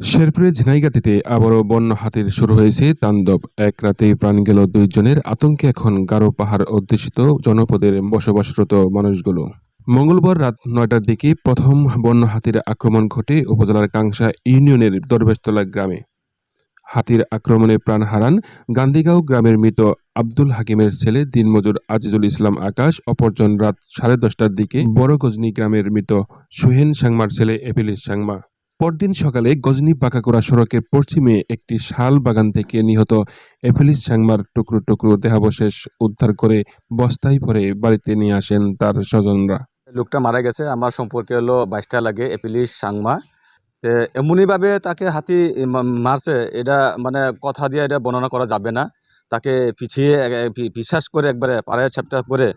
শেরপুরের ঝিনাইগাতিতে আবারও বন্য হাতির শুরু হয়েছে তাণ্ডব। এক রাতেই প্রাণ গেল দুইজনের, আতঙ্কে এখন গারো পাহাড় অধ্যুষিত জনপদের বসবাসরত মানুষগুলো। মঙ্গলবার রাত নয়টার দিকে প্রথম বন্য হাতির আক্রমণ ঘটে উপজেলার কাংসা ইউনিয়নের দরবেশতলা গ্রামে। হাতির আক্রমণে প্রাণ হারান গান্ধীগাঁও গ্রামের মৃত আব্দুল হাকিমের ছেলে দিনমজুর আজিজুল ইসলাম আকাশ, অপরজন রাত সাড়ে দশটার দিকে বড় গজনী গ্রামের মৃত সুহেন সাংমার ছেলে এপিলিস সাংমা। পরদিন সকালে গজনী পাকাকোড়া সড়কের পশ্চিমে একটি শাল বাগান থেকে নিহত এফিলিস সাংমার টুকরো টুকরো দেহাবশেষ উদ্ধার করে বস্তায় ভরে বাড়িতে নিয়ে আসেন তার স্বজনরা। লোকটা মারা গেছে। আমার সম্পর্কে হলো বাইশটা লাগে এপিলিশ সাংমা। এমনইভাবে তাকে হাতি মারছে। এটা মানে কথা দিয়ে এটা বর্ণনা করা যাবে না। তাকে পিছিয়ে বিশ্বাস করে একবারে পাড়ায় ছাপটা করে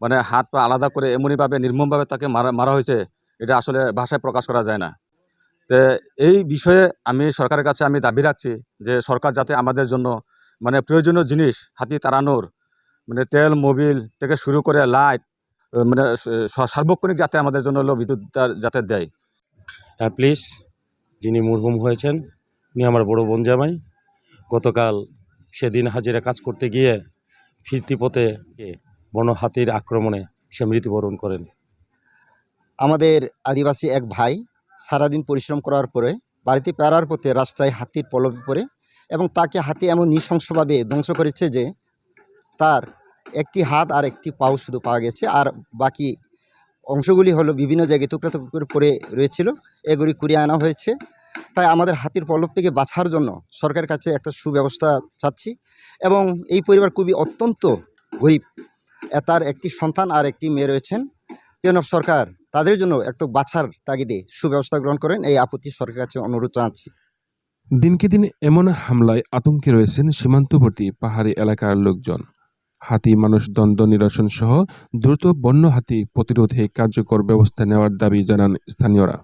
মানে হাত পা আলাদা করে এমনইভাবে নির্মমভাবে তাকে মারা মারা হয়েছে। এটা আসলে ভাষায় প্রকাশ করা যায় না। তে এই বিষয়ে আমি সরকারের কাছে আমি দাবি রাখছি যে সরকার যাতে আমাদের জন্য মানে প্রয়োজনীয় জিনিস হাতি তাড়ানোর মানে তেল মোবিল থেকে শুরু করে লাইট মানে সার্বক্ষণিক যাতে আমাদের জন্য হলো বিদ্যুৎ যাতে দেয়। হ্যাঁ প্লিজ যিনি মরহুম হয়েছেন উনি আমার বড় বোন জামাই গতকাল সেদিন হাজিরা কাজ করতে গিয়ে ফিরতি পথে বন হাতির আক্রমণে সে মৃত্যুবরণ করেন। আমাদের আদিবাসী এক ভাই সারাদিন পরিশ্রম করার পরে বাড়িতে পেরার পথে রাস্তায় হাতির পলবে পড়ে এবং তাকে হাতি এমন নৃশংসভাবে ধ্বংস করেছে যে তার একটি হাত আর একটি পাও শুধু পাওয়া গেছে। আর বাকি অংশগুলি হলো বিভিন্ন জায়গায় টুকরা টুকরো করে পড়ে রয়েছিল। এগুলি কুড়িয়ে আনা হয়েছে। তাই আমাদের হাতির পলব থেকে বাঁচার জন্য সরকারের কাছে একটা সুব্যবস্থা চাচ্ছি এবং এই পরিবার খুবই অত্যন্ত গরিব। তার একটি সন্তান আর একটি মেয়ে রয়েছেন। যেন সরকার তাদের জন্য একটু বাছার তাগিদে সুব্যবস্থা গ্রহণ করেন। এই আপত্তি সরকারের কাছে অনুরোধ জানাচ্ছি। দিনকে দিন এমন হামলায় আতঙ্কে রয়েছেন সীমান্তবর্তী পাহাড়ি এলাকার লোকজন। হাতি মানুষ দ্বন্দ্ব নিরসন সহ দ্রুত বন্য হাতি প্রতিরোধে কার্যকর ব্যবস্থা নেওয়ার দাবি জানান স্থানীয়রা।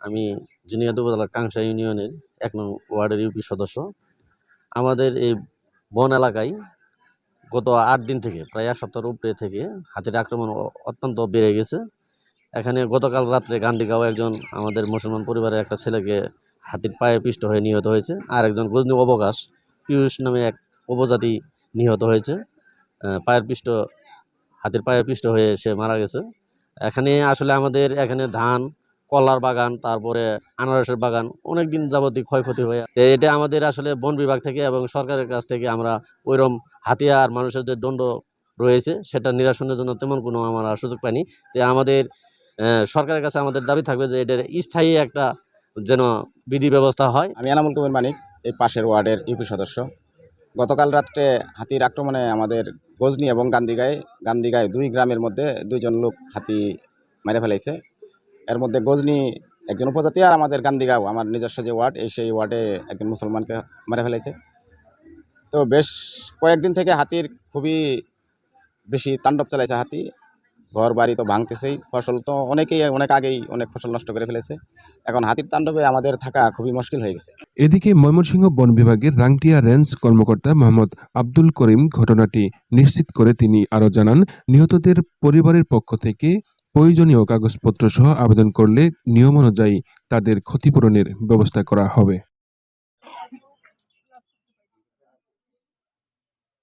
আমি জিনিয়াদ উপজেলার কাংসা ইউনিয়নের এক নং ওয়ার্ডের ইউপি সদস্য। আমাদের এই বন এলাকায় গত আট দিন থেকে প্রায় এক সপ্তাহের উপরে থেকে হাতির আক্রমণ অত্যন্ত বেড়ে গেছে। এখানে গতকাল রাত্রে গান্ধীগাঁও একজন আমাদের মুসলমান পরিবারের একটা ছেলেকে হাতির পায়ে পিষ্ট হয়ে নিহত হয়েছে, আর একজন গজনী অবকাশ পিয়ুষ নামে এক উপজাতি নিহত হয়েছে। পায়ের পিষ্ট, হাতির পায়ে পিষ্ট হয়ে সে মারা গেছে। এখানে আসলে আমাদের এখানে ধান, কলার বাগান, তারপরে আনারসের বাগান, অনেক দিন যাবতীয় ক্ষয়ক্ষতি হয়ে এটা আমাদের আসলে বন বিভাগ থেকে এবং সরকারের কাছ থেকে আমরা ওইরকম হাতিয়ার মানুষের যে দণ্ড রয়েছে, সেটা নিরাসনের জন্য তেমন কোনো আমরা সুযোগ পাইনি। তাই আমাদের সরকারের কাছে আমাদের দাবি থাকবে যে এটার স্থায়ী একটা যেন বিধি ব্যবস্থা হয়। আমি এনামুল কবির মানিক, এই পাশের ওয়ার্ডের ইউপি সদস্য। গতকাল রাত্রে হাতির আক্রমণে আমাদের গজনি এবং গান্ধীগাঁয়ে গান্ধীগাঁয়ে দুই গ্রামের মধ্যে দুইজন লোক হাতি মেরে ফেলাইছে এর মধ্যে গজনি একজন উপজাতি আর আমাদের গান্ধীগাঁও আমার নিজস্ব যে ওয়ার্ড, এই সেই ওয়ার্ডে একজন মুসলমানকে মেরে ফেলাইছে তো বেশ কয়েকদিন থেকে হাতির খুবই বেশি তাণ্ডব চালাইছে হাতি। ঘর বাড়ি তো ভাঙতেছেই, ফসল তো অনেকেই, অনেক আগেই অনেক ফসল নষ্ট করে ফেলেছে। এখন হাতির তাণ্ডবে আমাদের থাকা খুবই মুশকিল হয়ে গেছে। এদিকে ময়মনসিংহ বন বিভাগের রাংটিয়া রেঞ্জ কর্মকর্তা মোহাম্মদ আব্দুল করিম ঘটনাটি নিশ্চিত করে তিনি আরও জানান, নিহতদের পরিবারের পক্ষ থেকে প্রয়োজনীয় কাগজপত্র সহ আবেদন করলে নিয়ম অনুযায়ী তাদের ক্ষতিপূরণের ব্যবস্থা করা হবে।